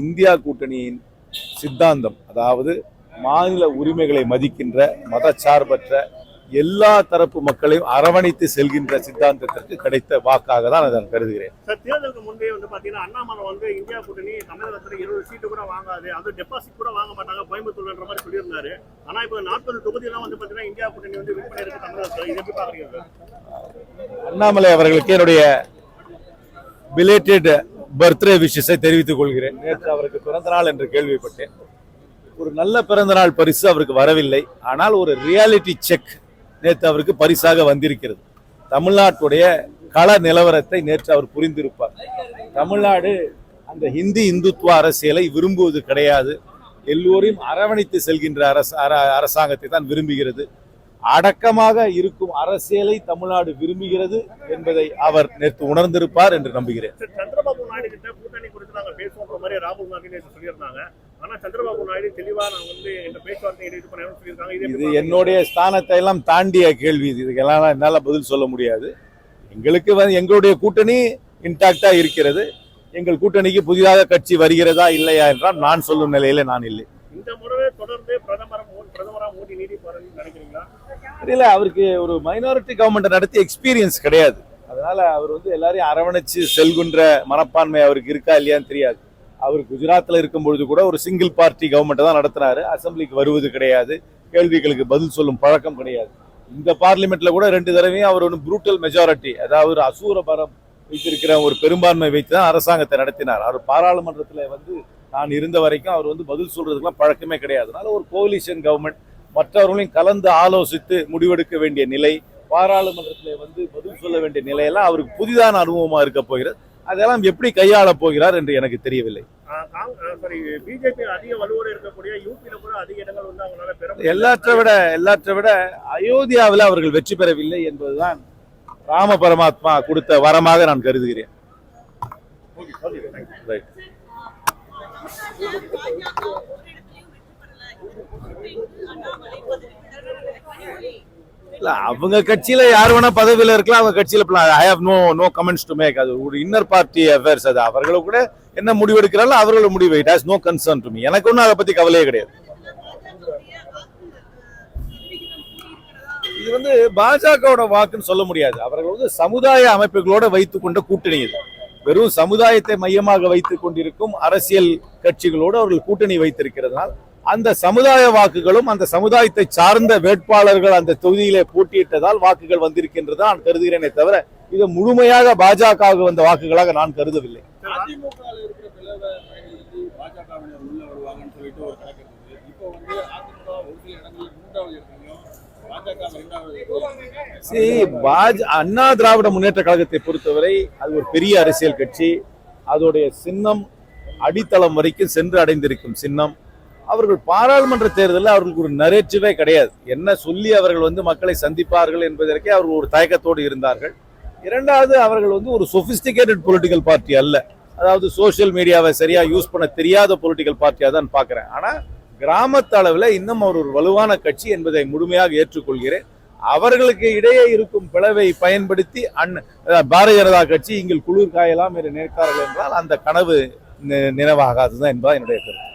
India கூட்டணியின் சித்தாந்தம் அதாவது மாநில உரிமைகளை மதிக்கின்ற மதச்சார்பற்ற எல்லா தரப்பு மக்களையும் அரவணைத்து செல்கின்ற சித்தாந்தத்திற்கு கிடைத்த வாக்காக தான் நான் கருதுகிறேன். சார் தேர்தலுக்கு முன்பே வந்து பாத்தீங்கன்னா அண்ணாமலை வந்து இந்தியா கூட்டணி தமிழகத்துல இருபது சீட்டு கூட வாங்காது அது டெபாசிட் கூட வாங்க மாட்டாங்க கோயம்புத்தூர்ன்ற மாதிரி சொல்லியிருந்தாரு. ஆனா இப்போ நாற்பது தொகுதியெல்லாம் வந்து பாத்தீங்கன்னா இந்தியா கூட்டணி வந்து விற்பனை இருக்கு தமிழகத்துல. இது எப்படி பாக்குறீங்க சார்? அண்ணாமலை அவர்களுக்கு என்னுடைய பிலேட்டட் பர்த்டே விஷஸை தெரிவித்துக் கொள்கிறேன். நேற்று அவருக்கு பிறந்த நாள் என்று கேள்விப்பட்டேன். ஒரு நல்ல பிறந்த நாள் பரிசு அவருக்கு வரவில்லை. ஆனால் ஒரு ரியாலிட்டி செக் நேற்று அவருக்கு பரிசாக வந்திருக்கிறது. தமிழ்நாட்டுடைய கள நிலவரத்தை நேற்று அவர் புரிந்திருப்பார். தமிழ்நாடு அந்த ஹிந்தி இந்துத்துவ அரசியலை விரும்புவது கிடையாது. எல்லோரையும் அரவணைத்து செல்கின்ற அரச அரசாங்கத்தை தான் விரும்புகிறது. அடக்கமாக இருக்கும் அரசியலை தமிழ்நாடு விரும்புகிறது என்பதை அவர் நேற்று உணர்ந்திருப்பார் என்று நம்புகிறேன். நாயுடு கிட்ட கூட்டணி குறித்து நாங்க பேசுவோன்ற மாதிரி ராகுல் காந்தி நேற்று சொல்லியிருந்தாங்க. ஆனா சந்திரபாபு நாயுடு தெளிவா நான் வந்து இந்த பேச்சுவார்த்தை இது பண்ணணும்னு சொல்லியிருக்காங்க. இது? என்னுடைய ஸ்தானத்தை எல்லாம் தாண்டிய கேள்வி இது. இதுக்கெல்லாம் என்னால பதில் சொல்ல முடியாது. எங்களுக்கு வந்து எங்களுடைய கூட்டணி இன்டாக்டா இருக்கிறது. எங்கள் கூட்டணிக்கு புதிதாக கட்சி வருகிறதா இல்லையா என்றால் நான் சொல்லும் நிலையில நான் இல்லை. இந்த முறை தொடர்ந்து பிரதமர் பிரதமரா மோடி நீடிப்பாருன்னு நினைக்கிறீங்களா? தெரியல அவருக்கு ஒரு மைனாரிட்டி கவர்மெண்ட் நடத்தி எக்ஸ்பீரியன்ஸ் கிடையாது. அதனால அவர் வந்து எல்லாரையும் அரவணைச்சு செல்கின்ற மனப்பான்மை அவருக்கு இருக்கா இல்லையான்னு தெரியாது. அவர் குஜராத்தில் இருக்கும் பொழுது கூட ஒரு சிங்கிள் பார்ட்டி கவர்மெண்ட் தான் நடத்தினாரு. அசம்பிளிக்கு வருவது கிடையாது. கேள்விகளுக்கு பதில் சொல்லும் பழக்கம் கிடையாது. இந்த பார்லிமெண்ட்ல கூட ரெண்டு தடவையும் அவர் ஒன்று புரூட்டல் மெஜாரிட்டி அதாவது ஒரு அசூர பரம் வைத்திருக்கிற ஒரு பெரும்பான்மை வைத்து தான் அரசாங்கத்தை நடத்தினார். அவர் பாராளுமன்றத்தில் வந்து நான் இருந்த வரைக்கும் அவர் வந்து பதில் சொல்றதுக்கெல்லாம் பழக்கமே கிடையாது. அதனால ஒரு கோலிஷன் கவர்மெண்ட் மற்றவர்களையும் கலந்து ஆலோசித்து முடிவெடுக்க வேண்டிய நிலை பாராளுமன்றத்தில் வந்து பதில் சொல்ல வேண்டிய நிலையெல்லாம் அவருக்கு புதிதான அனுபவமா இருக்க போகிறது அதெல்லாம் எப்படி கையாள போகிறார் என்று எனக்கு தெரியவில்லை. எல்லாற்றை விட எல்லாற்றை விட அயோத்தியாவில் அவர்கள் வெற்றி பெறவில்லை என்பதுதான் ராம பரமாத்மா கொடுத்த வரமாக நான் கருதுகிறேன் Right. இல்ல அவங்க கட்சியில யார் வேணா பதவியில இருக்கலாம் அவங்க கட்சியில I have no no comments to make அது ஒரு இன்னர் பார்ட்டி அஃபேர்ஸ் அது. அவர்களும் கூட என்ன முடிவு எடுக்கிறாங்களோ அவர்களோட முடிவு. It has no concern to me எனக்கு ஒன்றும் அதை பத்தி கவலையே கிடையாது. இது வந்து பாஜகவோட வாக்குன்னு சொல்ல முடியாது. அவர்கள் வந்து சமுதாய அமைப்புகளோட வைத்து கொண்ட கூட்டணி இது. வெறும் சமுதாயத்தை மையமாக வைத்துக் கொண்டிருக்கும் அரசியல் கட்சிகளோடு அவர்கள் கூட்டணி வைத்திருக்கிறதுனால் அந்த சமுதாய வாக்குகளும் அந்த சமுதாயத்தை சார்ந்த வேட்பாளர்கள் அந்த தொகுதியிலே போட்டியிட்டதால் வாக்குகள் வந்திருக்கின்றது நான் கருதுகிறேனே தவிர இது முழுமையாக பாஜகவுக்கு வந்த வாக்குகளாக நான் கருதவில்லை. அண்ணா திராவிட முன்னேற்ற கழகத்தை பொறுத்தவரை அது ஒரு பெரிய அரசியல் கட்சி. அதோடைய சின்னம் அடித்தளம் வரைக்கும் சென்று அடைந்திருக்கும் சின்னம். அவர்கள் பாராளுமன்ற தேர்தலில் அவர்களுக்கு ஒரு நரேட்டிவே கிடையாது. என்ன சொல்லி அவர்கள் வந்து மக்களை சந்திப்பார்கள் என்பதற்கே அவர்கள் ஒரு தயக்கத்தோடு இருந்தார்கள். இரண்டாவது அவர்கள் வந்து ஒரு சொபிஸ்டிகேட்டட் பொலிட்டிக்கல் பார்ட்டி அல்ல. அதாவது சோஷியல் மீடியாவை சரியாக யூஸ் பண்ண தெரியாத பொலிட்டிக்கல் பார்ட்டியாக தான் பார்க்குறேன். ஆனால் கிராமத்து அளவில் இன்னும் அவர் ஒரு வலுவான கட்சி என்பதை முழுமையாக ஏற்றுக்கொள்கிறேன். அவர்களுக்கு இடையே இருக்கும் பிளவை பயன்படுத்தி அண்ண பாரதிய ஜனதா கட்சி இங்கே குளிர் காயலாம் என்று நினைத்தார்கள் என்றால் அந்த கனவு நி- நினைவாகாதுதான் என்பதா என்னுடைய கருத்து.